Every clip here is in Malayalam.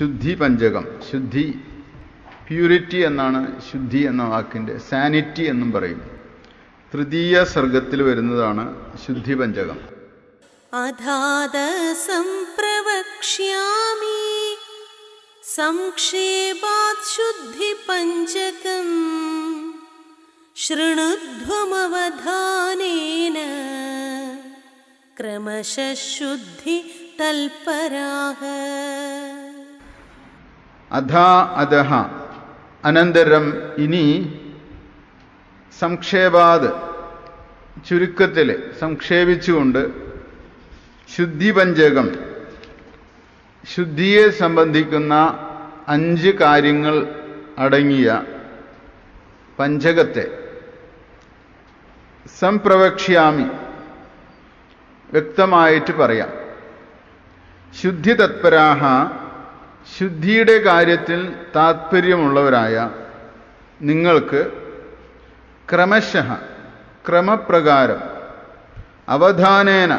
ശുദ്ധി പഞ്ചകം ശുദ്ധി പ്യൂരിറ്റി എന്നാണ് ശുദ്ധി എന്ന വാക്കിന്റെ സാനിറ്റി എന്നും പറയും തൃതീയ സർഗത്തിൽ വരുന്നതാണ് ശുദ്ധി പഞ്ചകം അധാതസം സംക്ഷേപാത് ശുദ്ധി പഞ്ചകം ശൃണുധ്വമവധാനേന ക്രമശ ശുദ്ധി തൽപരാഹ അധാ അധഹ. അനന്തരം ഇനി സംക്ഷേപാത് ചുരുക്കത്തിൽ സംക്ഷേപിച്ചുകൊണ്ട് ശുദ്ധിപഞ്ചകം. ശുദ്ധിയെ സംബന്ധിക്കുന്ന അഞ്ച് കാര്യങ്ങൾ അടങ്ങിയ പഞ്ചകത്തെ സംപ്രവക്ഷ്യാമി വ്യക്തമായിട്ട് പറയാം. ശുദ്ധി തത്പരാഹ ശുദ്ധിയുടെ കാര്യത്തിൽ താത്പര്യമുള്ളവരായ നിങ്ങൾക്ക് ക്രമശ ക്രമപ്രകാരം അവധാനേന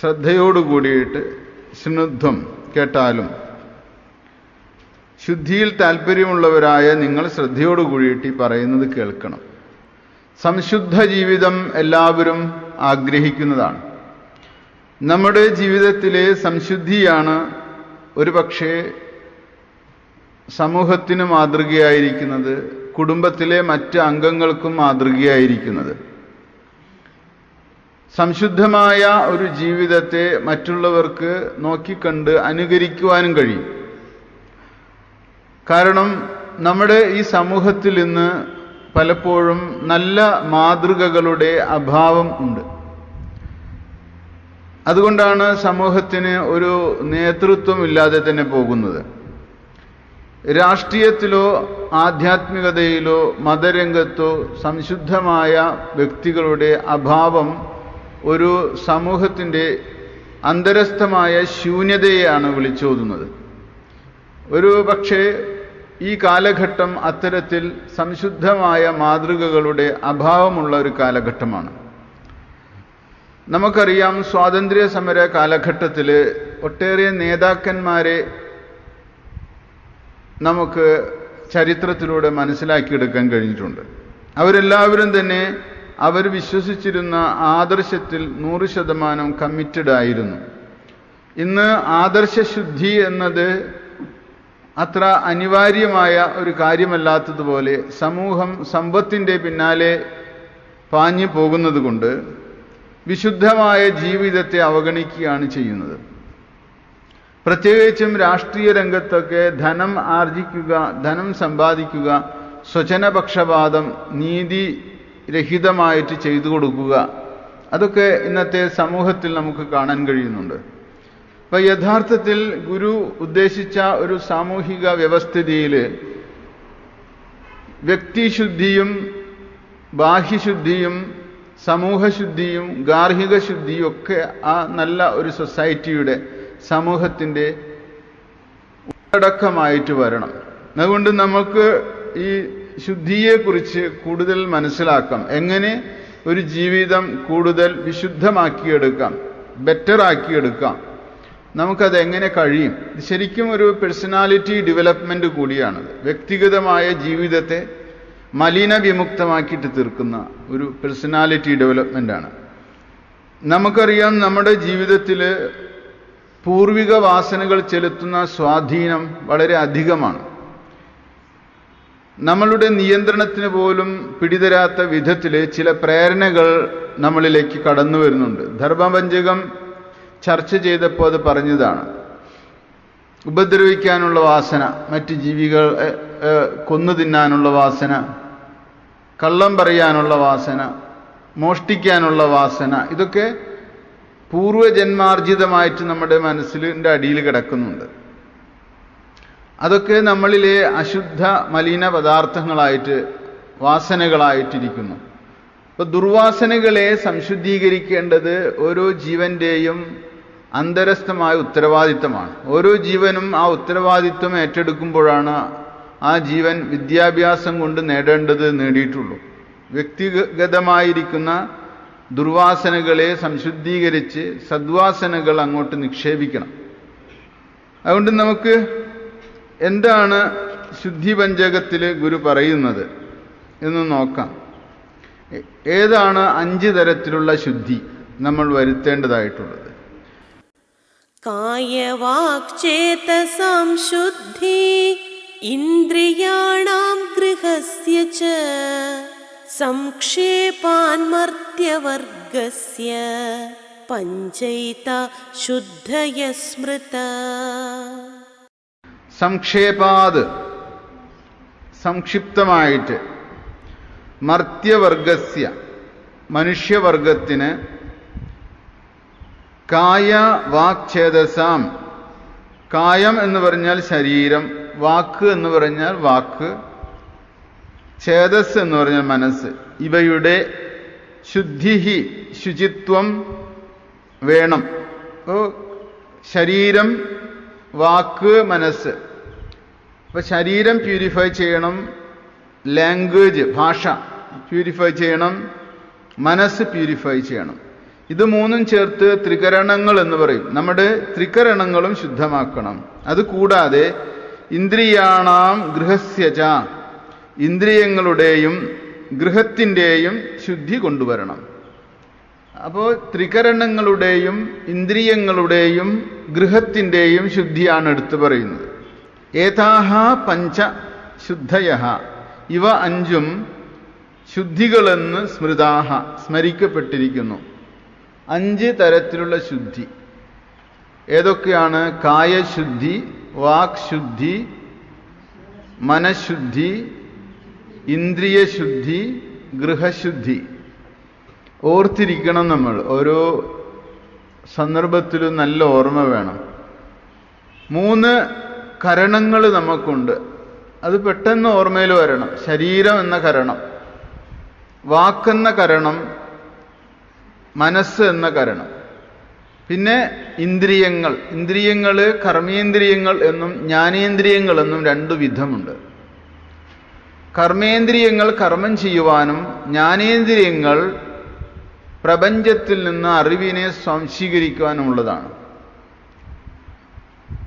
ശ്രദ്ധയോടുകൂടിയിട്ട് സ്നുദ്ധം കേട്ടാലും ശുദ്ധിയിൽ താല്പര്യമുള്ളവരായ നിങ്ങൾ ശ്രദ്ധയോടുകൂടിയിട്ട് ഈ പറയുന്നത് കേൾക്കണം. സംശുദ്ധ ജീവിതം എല്ലാവരും ആഗ്രഹിക്കുന്നതാണ്. നമ്മുടെ ജീവിതത്തിലെ സംശുദ്ധിയാണ് ഒരു പക്ഷേ സമൂഹത്തിന് മാതൃകയായിരിക്കുന്നത് കുടുംബത്തിലെ മറ്റ് അംഗങ്ങൾക്കും മാതൃകയായിരിക്കുന്നത്. സംശുദ്ധമായ ഒരു ജീവിതത്തെ മറ്റുള്ളവർക്ക് നോക്കിക്കണ്ട് അനുകരിക്കുവാനും കഴിയും. കാരണം നമ്മുടെ ഈ സമൂഹത്തിൽ ഇന്ന് പലപ്പോഴും നല്ല മാതൃകകളുടെ അഭാവം ഉണ്ട്. അതുകൊണ്ടാണ് സമൂഹത്തിന് ഒരു നേതൃത്വം ഇല്ലാതെ തന്നെ പോകുന്നത്. രാഷ്ട്രീയത്തിലോ ആധ്യാത്മികതയിലോ മതരംഗത്തോ സംശുദ്ധമായ വ്യക്തികളുടെ അഭാവം ഒരു സമൂഹത്തിന്റെ അന്തരസ്ഥമായ ശൂന്യതയെയാണ് വിളിച്ചോതുന്നത്. ഒരു പക്ഷേ ഈ കാലഘട്ടം അത്തരത്തിൽ സംശുദ്ധമായ മാതൃകകളുടെ അഭാവമുള്ള ഒരു കാലഘട്ടമാണ്. നമുക്കറിയാം സ്വാതന്ത്ര്യ സമര കാലഘട്ടത്തിൽ ഒട്ടേറെ നേതാക്കന്മാരെ നമുക്ക് ചരിത്രത്തിലൂടെ മനസ്സിലാക്കിയെടുക്കാൻ കഴിഞ്ഞിട്ടുണ്ട്. അവരെല്ലാവരും തന്നെ അവർ വിശ്വസിച്ചിരുന്ന ആദർശത്തിൽ നൂറ് ശതമാനം കമ്മിറ്റഡ് ആയിരുന്നു. ഇന്ന് ആദർശശുദ്ധി എന്നത് അത്ര അനിവാര്യമായ ഒരു കാര്യമല്ലാത്തതുപോലെ സമൂഹം സമ്പത്തിന്റെ പിന്നാലെ പാഞ്ഞു പോകുന്നത് കൊണ്ട് വിശുദ്ധമായ ജീവിതത്തെ അവഗണിക്കുകയാണ് ചെയ്യുന്നത്. പ്രത്യേകിച്ചും രാഷ്ട്രീയ രംഗത്തൊക്കെ ധനം ആർജിക്കുക ധനം സമ്പാദിക്കുക സ്വജനപക്ഷപാതം നീതി രഹിതമായിട്ട് ചെയ്തു കൊടുക്കുക അതൊക്കെ ഇന്നത്തെ സമൂഹത്തിൽ നമുക്ക് കാണാൻ കഴിയുന്നുണ്ട്. അപ്പൊ യഥാർത്ഥത്തിൽ ഗുരു ഉദ്ദേശിച്ച ഒരു സാമൂഹിക വ്യവസ്ഥിതിയിൽ വ്യക്തിശുദ്ധിയും ബാഹ്യശുദ്ധിയും സമൂഹശുദ്ധിയും ഗാർഹിക ശുദ്ധിയും ഒക്കെ ആ നല്ല ഒരു സൊസൈറ്റിയുടെ സമൂഹത്തിന്റെ ഉള്ളടക്കമായിട്ട് വരണം. അതുകൊണ്ട് നമുക്ക് ഈ ശുദ്ധിയെക്കുറിച്ച് കൂടുതൽ മനസ്സിലാക്കാം. എങ്ങനെ ഒരു ജീവിതം കൂടുതൽ വിശുദ്ധമാക്കിയെടുക്കാം ബെറ്റർ ആക്കിയെടുക്കാം നമുക്കത് എങ്ങനെ കഴിയും ശരിക്കും ഒരു പേഴ്സണാലിറ്റി ഡെവലപ്മെന്റ് കൂടിയാണത്. വ്യക്തിഗതമായ ജീവിതത്തെ മലിന വിമുക്തമാക്കിയിട്ട് തീർക്കുന്ന ഒരു പേഴ്സണാലിറ്റി ഡെവലപ്മെന്റാണ് നമുക്കറിയാം നമ്മുടെ ജീവിതത്തിൽ പൂർവിക വാസനകൾ ചെലുത്തുന്ന സ്വാധീനം വളരെ അധികമാണ്. നമ്മളുടെ നിയന്ത്രണത്തിന് പോലും പിടിതരാത്ത വിധത്തിൽ ചില പ്രേരണകൾ നമ്മളിലേക്ക് കടന്നു വരുന്നുണ്ട്. ധർമ്മപഞ്ചകം ചർച്ച ചെയ്തപ്പോൾ അത് പറഞ്ഞതാണ്. ഉപദ്രവിക്കാനുള്ള വാസന മറ്റ് ജീവികൾ കൊന്നു തിന്നാനുള്ള വാസന കള്ളം പറയാനുള്ള വാസന മോഷ്ടിക്കാനുള്ള വാസന ഇതൊക്കെ പൂർവജന്മാർജിതമായിട്ട് നമ്മുടെ മനസ്സിന്റെ അടിയിൽ കിടക്കുന്നുണ്ട്. അതൊക്കെ നമ്മളിലെ അശുദ്ധ മലിന പദാർത്ഥങ്ങളായിട്ട് വാസനകളായിട്ടിരിക്കുന്നു. അപ്പൊ ദുർവാസനകളെ സംശുദ്ധീകരിക്കേണ്ടത് ഓരോ ജീവന്റെയും അന്തരസ്ഥമായ ഉത്തരവാദിത്തമാണ്. ഓരോ ജീവനും ആ ഉത്തരവാദിത്വം ഏറ്റെടുക്കുമ്പോഴാണ് ആ ജീവൻ വിദ്യാഭ്യാസം കൊണ്ട് നേടേണ്ടത് നേടിയിട്ടുള്ളൂ. വ്യക്തിഗതമായിരിക്കുന്ന ദുർവാസനകളെ സംശുദ്ധീകരിച്ച് സദ്വാസനകൾ അങ്ങോട്ട് നിക്ഷേപിക്കണം. അതുകൊണ്ട് നമുക്ക് എന്താണ് ശുദ്ധി പഞ്ചകത്തിൽ ഗുരു പറയുന്നത് എന്ന് നോക്കാം. ഏതാണ് അഞ്ച് തരത്തിലുള്ള ശുദ്ധി നമ്മൾ വരുത്തേണ്ടതായിട്ടുള്ളത്? കായവാക്ചേത സംശുദ്ധി इन्द्रियाणां गृहस्य च संक्षेपान्मर्त्यवर्गस्य पञ्चैता शुद्धय स्मृता സംക്ഷേപാത് സംക്ഷിപ്തമായിട്ട് മർത്യവർഗസ്യ മനുഷ്യവർഗത്തിന് കായ വാക്ഛേദസാം കായം എന്ന് പറഞ്ഞാൽ ശരീരം വാക്ക് എന്ന് പറഞ്ഞാൽ വാക്ക് ഛേദസ് എന്ന് പറഞ്ഞാൽ മനസ്സ്. ഇവയുടെ ശുദ്ധിഹി ശുചിത്വം വേണം. ശരീരം വാക്ക് മനസ്സ്. അപ്പോൾ ശരീരം പ്യൂരിഫൈ ചെയ്യണം ലാംഗ്വേജ് ഭാഷ പ്യൂരിഫൈ ചെയ്യണം മനസ്സ് പ്യൂരിഫൈ ചെയ്യണം. ഇത് മൂന്നും ചേർത്ത് ത്രികരണങ്ങൾ എന്ന് പറയും. നമ്മുടെ ത്രികരണങ്ങളും ശുദ്ധമാക്കണം. അത് കൂടാതെ ഇന്ദ്രിയാണാം ഗൃഹസ്യജ ഇന്ദ്രിയങ്ങളുടെയും ഗൃഹത്തിന്റെയും ശുദ്ധി കൊണ്ടുവരണം. അപ്പോൾ ത്രികരണങ്ങളുടെയും ഇന്ദ്രിയങ്ങളുടെയും ഗൃഹത്തിന്റെയും ശുദ്ധിയാണ് എടുത്തു പറയുന്നത്. ഏതാഹ പഞ്ച ശുദ്ധയ ഇവ അഞ്ചും ശുദ്ധികളെന്ന് സ്മൃതാഹ സ്മരിക്കപ്പെട്ടിരിക്കുന്നു. അഞ്ച് തരത്തിലുള്ള ശുദ്ധി. ഏതൊക്കെയാണ്? കായശുദ്ധി വാക്ശുദ്ധി മനഃശുദ്ധി ഇന്ദ്രിയശുദ്ധി ഗൃഹശുദ്ധി. ഓർത്തിരിക്കണം നമ്മൾ. ഓരോ സന്ദർഭത്തിലും നല്ല ഓർമ്മ വേണം. മൂന്ന് കരണങ്ങൾ നമുക്കുണ്ട്. അത് പെട്ടെന്ന് ഓർമ്മയിൽ വരണം. ശരീരം എന്ന കരണം വാക്കെന്ന കരണം മനസ്സ് എന്ന കരണം. പിന്നെ ഇന്ദ്രിയങ്ങൾ. ഇന്ദ്രിയങ്ങൾ കർമ്മേന്ദ്രിയങ്ങൾ എന്നും ജ്ഞാനേന്ദ്രിയങ്ങൾ എന്നും രണ്ടു വിധമുണ്ട്. കർമ്മേന്ദ്രിയങ്ങൾ കർമ്മം ചെയ്യുവാനും ജ്ഞാനേന്ദ്രിയങ്ങൾ പ്രപഞ്ചത്തിൽ നിന്ന് അറിവിനെ സ്വാംശീകരിക്കുവാനുമുള്ളതാണ്.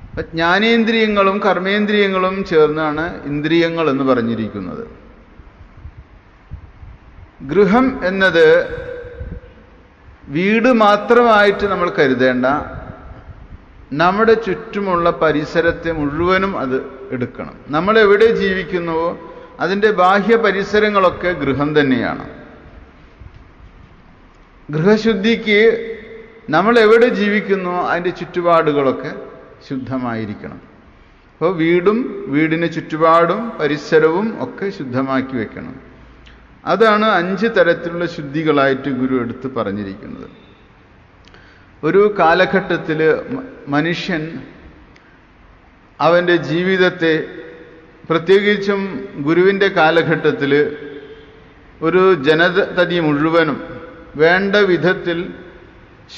അപ്പൊ ജ്ഞാനേന്ദ്രിയങ്ങളും കർമ്മേന്ദ്രിയങ്ങളും ചേർന്നാണ് ഇന്ദ്രിയങ്ങൾ എന്ന് പറഞ്ഞിരിക്കുന്നത്. ഗൃഹം എന്നത് വീട് മാത്രമായിട്ട് നമ്മൾ കരുതേണ്ട. നമ്മുടെ ചുറ്റുമുള്ള പരിസരത്തെ മുഴുവനും അത് എടുക്കണം. നമ്മൾ എവിടെ ജീവിക്കുന്നുവോ അതിന്റെ ബാഹ്യ പരിസരങ്ങളൊക്കെ ഗൃഹം തന്നെയാണ്. ഗൃഹശുദ്ധിക്ക് നമ്മൾ എവിടെ ജീവിക്കുന്നു അതിന്റെ ചുറ്റുപാടുകളൊക്കെ ശുദ്ധമായിരിക്കണം. അപ്പോൾ വീടും വീടിന് ചുറ്റുപാടും പരിസരവും ഒക്കെ ശുദ്ധമാക്കി വെക്കണം. അതാണ് അഞ്ച് തരത്തിലുള്ള ശുദ്ധികളായിട്ട് ഗുരു എടുത്ത് പറഞ്ഞിരിക്കുന്നത്. ഒരു കാലഘട്ടത്തിൽ മനുഷ്യൻ അവന്റെ ജീവിതത്തെ പ്രത്യേകിച്ചും ഗുരുവിന്റെ കാലഘട്ടത്തിൽ ഒരു ജനതതി മുഴുവനും വേണ്ട വിധത്തിൽ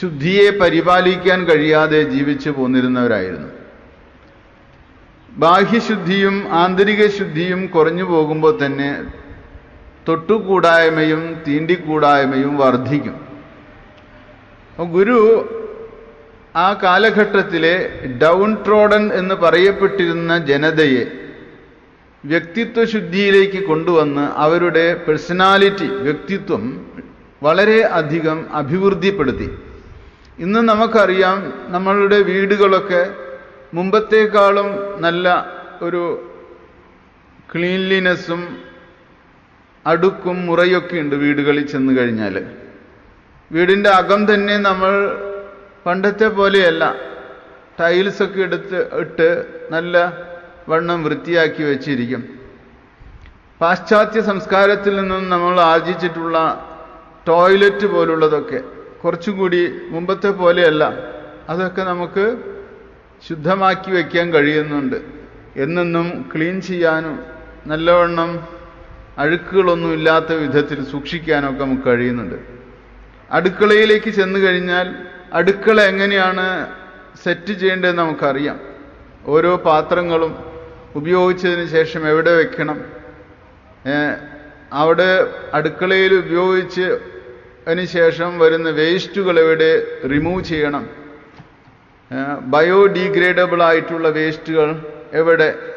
ശുദ്ധിയെ പരിപാലിക്കാൻ കഴിയാതെ ജീവിച്ചു പോന്നിരുന്നവരായിരുന്നു. ബാഹ്യശുദ്ധിയും ആന്തരിക ശുദ്ധിയും കുറഞ്ഞു പോകുമ്പോൾ തന്നെ തൊട്ടുകൂടായ്മയും തീണ്ടിക്കൂടായ്മയും വർദ്ധിക്കും. ഗുരു ആ കാലഘട്ടത്തിലെ ഡൗൺ ട്രോഡൻ എന്ന് പറയപ്പെട്ടിരുന്ന ജനതയെ വ്യക്തിത്വ ശുദ്ധിയിലേക്ക് കൊണ്ടുവന്ന് അവരുടെ പേഴ്സണാലിറ്റി വ്യക്തിത്വം വളരെ അധികം അഭിവൃദ്ധിപ്പെടുത്തി. ഇന്ന് നമുക്കറിയാം നമ്മളുടെ വീടുകളൊക്കെ മുമ്പത്തേക്കാളും നല്ല ഒരു ക്ലീൻലിനെസ്സും അടുക്കും മുറയൊക്കെ ഉണ്ട് വീടുകളിൽ ചെന്ന് കഴിഞ്ഞാൽ. വീടിന്റെ അകം തന്നെ നമ്മൾ പണ്ടത്തെ പോലെയല്ല. ടൈൽസൊക്കെ എടുത്ത് ഇട്ട് നല്ല വണ്ണം വൃത്തിയാക്കി വെച്ചിരിക്കും. പാശ്ചാത്യ സംസ്കാരത്തിൽ നിന്നും നമ്മൾ ആർജിച്ചിട്ടുള്ള ടോയ്ലറ്റ് പോലുള്ളതൊക്കെ കുറച്ചുകൂടി മുമ്പത്തെ പോലെയല്ല. അതൊക്കെ നമുക്ക് ശുദ്ധമാക്കി വയ്ക്കാൻ കഴിയുന്നുണ്ട്. എന്നെന്നും ക്ലീൻ ചെയ്യാനും നല്ലവണ്ണം അഴുക്കുകളൊന്നും ഇല്ലാത്ത വിധത്തിൽ സൂക്ഷിക്കാനൊക്കെ നമുക്ക് കഴിയുന്നുണ്ട്. അടുക്കളയിലേക്ക് ചെന്ന് കഴിഞ്ഞാൽ അടുക്കള എങ്ങനെയാണ് സെറ്റ് ചെയ്യേണ്ടതെന്ന് നമുക്കറിയാം. ഓരോ പാത്രങ്ങളും ഉപയോഗിച്ചതിന് ശേഷം എവിടെ വെക്കണം? അവിടെ അടുക്കളയിൽ ഉപയോഗിച്ച് അതിന് ശേഷം വരുന്ന വേസ്റ്റുകൾ എവിടെ റിമൂവ് ചെയ്യണം? ബയോഡീഗ്രേഡബിൾ ആയിട്ടുള്ള വേസ്റ്റുകൾ എവിടെ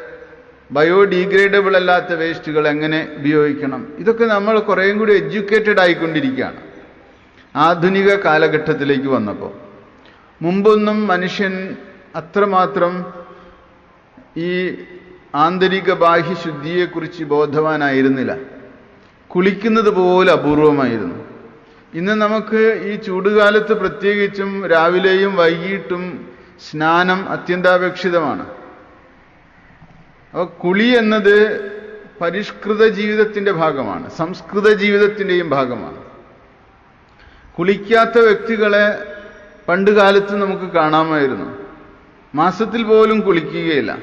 ബയോഡീഗ്രേഡബിൾ അല്ലാത്ത വേസ്റ്റുകൾ എങ്ങനെ ഉപയോഗിക്കണം? ഇതൊക്കെ നമ്മൾ കുറേയും കൂടി എഡ്യൂക്കേറ്റഡ് ആയിക്കൊണ്ടിരിക്കുകയാണ്. ആധുനിക കാലഘട്ടത്തിലേക്ക് വന്നപ്പോൾ. മുമ്പൊന്നും മനുഷ്യൻ അത്രമാത്രം ഈ ആന്തരിക ബാഹ്യ ശുദ്ധിയെക്കുറിച്ച് ബോധവാനായിരുന്നില്ല. കുളിക്കുന്നത് പോലെ അപൂർവമായിരുന്നു. ഇന്ന് നമുക്ക് ഈ ചൂടുകാലത്ത് പ്രത്യേകിച്ചും രാവിലെയും വൈകിട്ടും സ്നാനം അത്യന്താപേക്ഷിതമാണ്. അപ്പോൾ കുളി എന്നത് പരിഷ്കൃത ജീവിതത്തിന്റെ ഭാഗമാണ് സംസ്കൃത ജീവിതത്തിന്റെയും ഭാഗമാണ്. കുളിക്കാത്ത വ്യക്തികളെ പണ്ട് കാലത്ത് നമുക്ക് കാണാമായിരുന്നു. മാസത്തിൽ പോലും കുളിക്കുകയില്ല.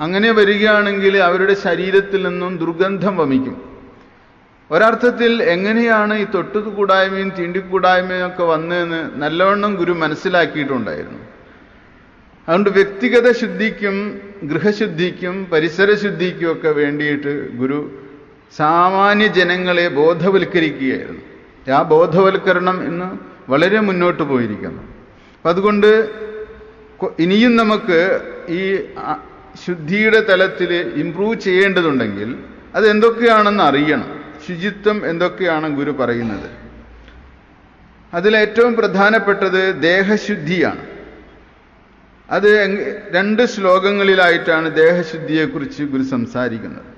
അങ്ങനെ വരികയാണെങ്കിൽ അവരുടെ ശരീരത്തിൽ നിന്നും ദുർഗന്ധം വമിക്കും. ഒരർത്ഥത്തിൽ എങ്ങനെയാണ് ഈ തൊട്ടുകൂടായ്മയും തീണ്ടിക്കൂടായ്മയും ഒക്കെ വന്നതെന്ന് നല്ലവണ്ണം ഗുരു മനസ്സിലാക്കിയിട്ടുണ്ടായിരുന്നു. അതുകൊണ്ട് വ്യക്തിഗത ശുദ്ധിക്കും ഗൃഹശുദ്ധിക്കും പരിസരശുദ്ധിക്കുമൊക്കെ വേണ്ടിയിട്ട് ഗുരു സാമാന്യ ജനങ്ങളെ ബോധവൽക്കരിക്കുകയായിരുന്നു. ആ ബോധവൽക്കരണം ഇന്ന് വളരെ മുന്നോട്ട് പോയിരിക്കുന്നു. അപ്പം അതുകൊണ്ട് ഇനിയും നമുക്ക് ഈ ശുദ്ധിയുടെ തലത്തിൽ ഇംപ്രൂവ് ചെയ്യേണ്ടതുണ്ടെങ്കിൽ അത് എന്തൊക്കെയാണെന്ന് അറിയണം. ശുചിത്വം എന്തൊക്കെയാണ് ഗുരു പറയുന്നത്? അതിലേറ്റവും പ്രധാനപ്പെട്ടത് ദേഹശുദ്ധിയാണ്. അത് രണ്ട് ശ്ലോകങ്ങളിലായിട്ടാണ് ദേഹശുദ്ധിയെക്കുറിച്ച് ഗുരു സംസാരിക്കുന്നത്.